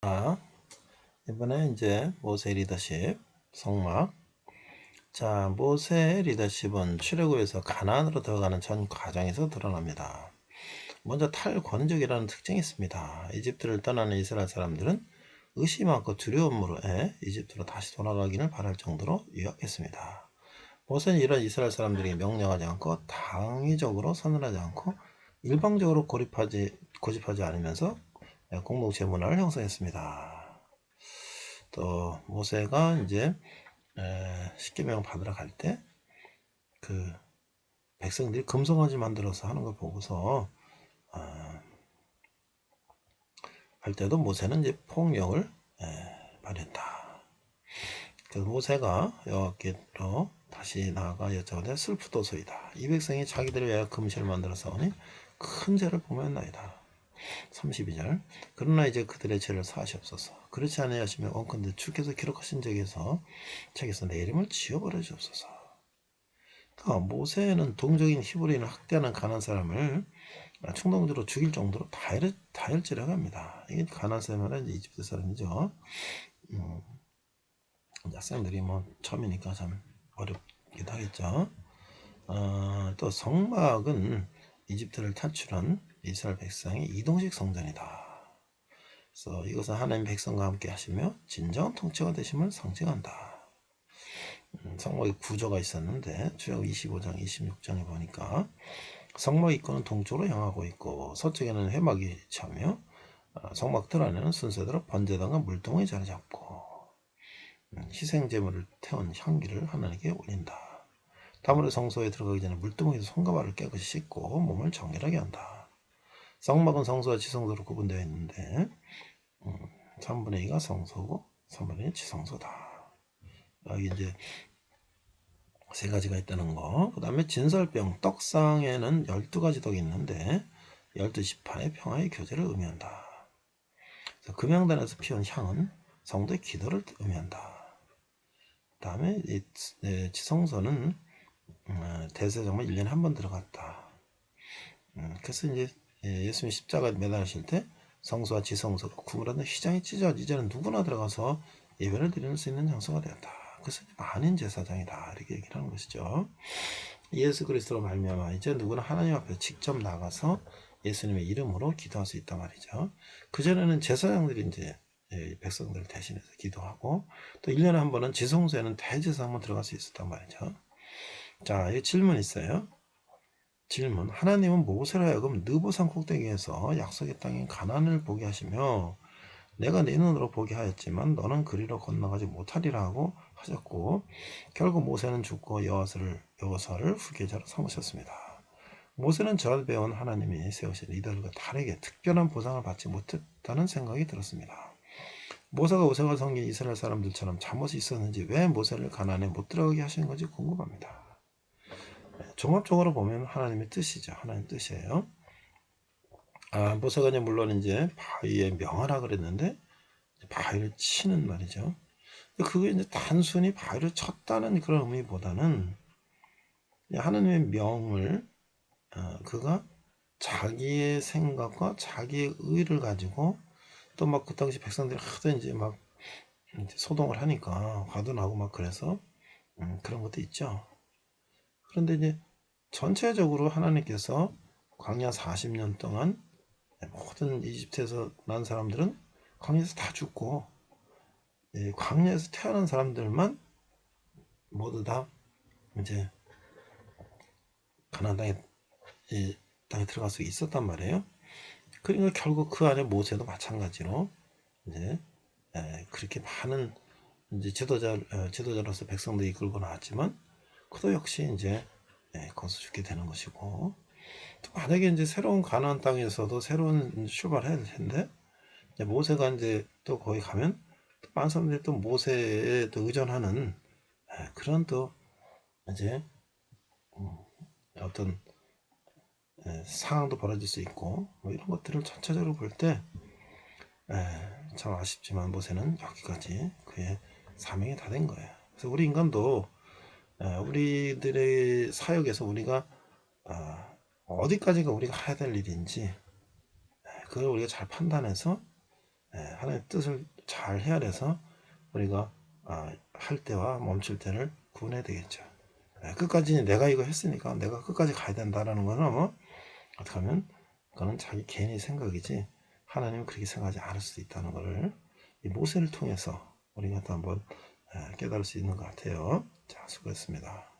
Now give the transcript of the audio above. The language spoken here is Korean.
자, 이번에 이제 모세 리더십 성막. 자, 모세 리더십은 출애굽에서 가나안으로 들어가는 전 과정에서 드러납니다. 먼저 탈권적이라는 특징이 있습니다. 이집트를 떠나는 이스라엘 사람들은 의심하고 두려움으로 에 이집트로 다시 돌아가기를 바랄 정도로 유약했습니다. 모세는 이런 이스라엘 사람들에게 명령하지 않고 당위적으로 선언하지 않고 일방적으로 고립하지, 고집하지 않으면서 공동체 문화를 형성했습니다. 또 모세가 이제 십계명 받으러 갈 때 그 백성들이 금송아지 만들어서 하는 걸 보고서 어, 할 때도 모세는 이제 폭력을 발휘했다. 그래서 모세가 여호와께로 다시 나아가 여쭤오되 슬프도소이다. 이 백성이 자기들을 위하여 금실을 만들어서 오니 큰 죄를 범했나이다. 32절. 그러나 이제 그들의 죄를 사하시옵소서. 그렇지 아니하시면 원컨대 주께서 기록하신 적에서 책에서 내 이름을 지워버려 주옵소서. 그러니까 모세는 동적인 히브리인을 학대하는 가난 사람을 충동적으로 죽일 정도로 다혈, 다혈질하게 합니다. 이게 가난 사람은 이집트 사람이죠. 음, 학생들이 뭐 처음이니까 참 어렵기도 하겠죠. 어, 또 성막은 이집트를 탈출한 이스라엘 백성의 이동식 성전이다. 그래서 이것은 하나님 백성과 함께 하시며 진정한 통치가 되심을 상징한다. 음, 성막의 구조가 있었는데 주역 25장 26장에 보니까 성막 입구는 동쪽으로 향하고 있고 서쪽에는 회막이 차며 어, 성막 들 안에는 순서대로 번제단과 물동이 자리 잡고 음, 희생 제물을 태운 향기를 하나님께 올린다. 다음으로 성소에 들어가기 전에 물두멍에서 손과 발을 깨끗이 씻고 몸을 정결하게 한다. 성막은 성소와 지성소로 구분되어 있는데 음, 3분의 2가 성소고 3분의 1 지성소다. 여기 이제 세 가지가 있다는 거. 그 다음에 진설병, 떡상에는 12가지 덕이 있는데 12지파의 평화의 교제를 의미한다. 금양단에서 피운 향은 성도의 기도를 의미한다. 그 다음에 네, 지성소는 음, 대세 정말 1년에 한 번 들어갔다. 음, 그래서 이제 예, 예수님 십자가 매달으실 때 성소와 지성소 구분하는 휘장이 찢어 이제는 누구나 들어가서 예배를 드릴 수 있는 장소가 되었다. 그래서 만인 제사장이다 이렇게 얘기를 하는 것이죠. 예수 그리스도로 말미암아 이제 누구나 하나님 앞에 직접 나가서 예수님의 이름으로 기도할 수 있단 말이죠. 그 전에는 제사장들이 이제 예, 백성들을 대신해서 기도하고 또 1년에 한 번은 지성소에는 대제사 한번 들어갈 수 있었단 말이죠. 자, 이 질문 있어요. 질문. 하나님은 모세로 하여금 느보산 꼭대기에서 약속의 땅인 가난을 보게 하시며 내가 네 눈으로 보게 하였지만 너는 그리로 건너가지 못하리라 하고 하셨고 결국 모세는 죽고 여호사를 여호사를 후계자로 삼으셨습니다. 모세는 저를 배운 하나님이 세우신 리더들과 다르게 특별한 보상을 받지 못했다는 생각이 들었습니다. 모세가 오세가 섬긴 이스라엘 사람들처럼 잘못이 있었는지 왜 모세를 가난에 못 들어가게 하신 건지 궁금합니다. 종합적으로 보면 하나님의 뜻이죠. 하나님 뜻이에요. 아, 이제 물론 이제 바위에 명하라 그랬는데 바위를 치는 말이죠. 그게 이제 단순히 바위를 쳤다는 그런 의미보다는 하나님의 명을 어, 그가 자기의 생각과 자기의 의를 가지고 또 막 그 당시 백성들이 하도 이제 막 소동을 하니까 화도 나고 막 그래서 음, 그런 것도 있죠. 그런데 이제 전체적으로 하나님께서 광야 40년 동안 모든 이집트에서 난 사람들은 광야에서 다 죽고 광야에서 태어난 사람들만 모두 다 이제 가나안 땅에 땅에 들어갈 수 있었단 말이에요. 그러니까 결국 그 안에 모세도 마찬가지로 이제 그렇게 많은 이제 지도자 어, 지도자로서 백성들 이끌고 나왔지만 그도 역시 이제 예, 거기서 죽게 되는 것이고 또 만약에 이제 새로운 가나안 땅에서도 새로운 출발해야 될 텐데 이제 모세가 이제 또 거기 가면 또 많은 사람들이 또 모세에 또 의존하는 예, 그런 또 이제 음, 어떤 예, 상황도 벌어질 수 있고 뭐 이런 것들을 전체적으로 볼 때 참 아쉽지만 모세는 여기까지 그의 사명이 다 된 거예요. 그래서 우리 인간도 어, 우리들의 사역에서 우리가 어, 디까지가 우리가 해야 될 일인지 그걸 우리가 잘 판단해서 예, 하나님의 뜻을 잘 헤아려서 우리가 아, 할 때와 멈출 때를 구분해야 되겠죠. 예, 끝까지 내가 이거 했으니까 내가 끝까지 가야 된다라는 거는 뭐 어떻게 하면 그거는 자기 개인의 생각이지 하나님은 그렇게 생각하지 않을 수도 있다는 이 모세를 통해서 우리가 또 한번 예, 깨달을 수 있는 것 같아요. 자, 수고했습니다.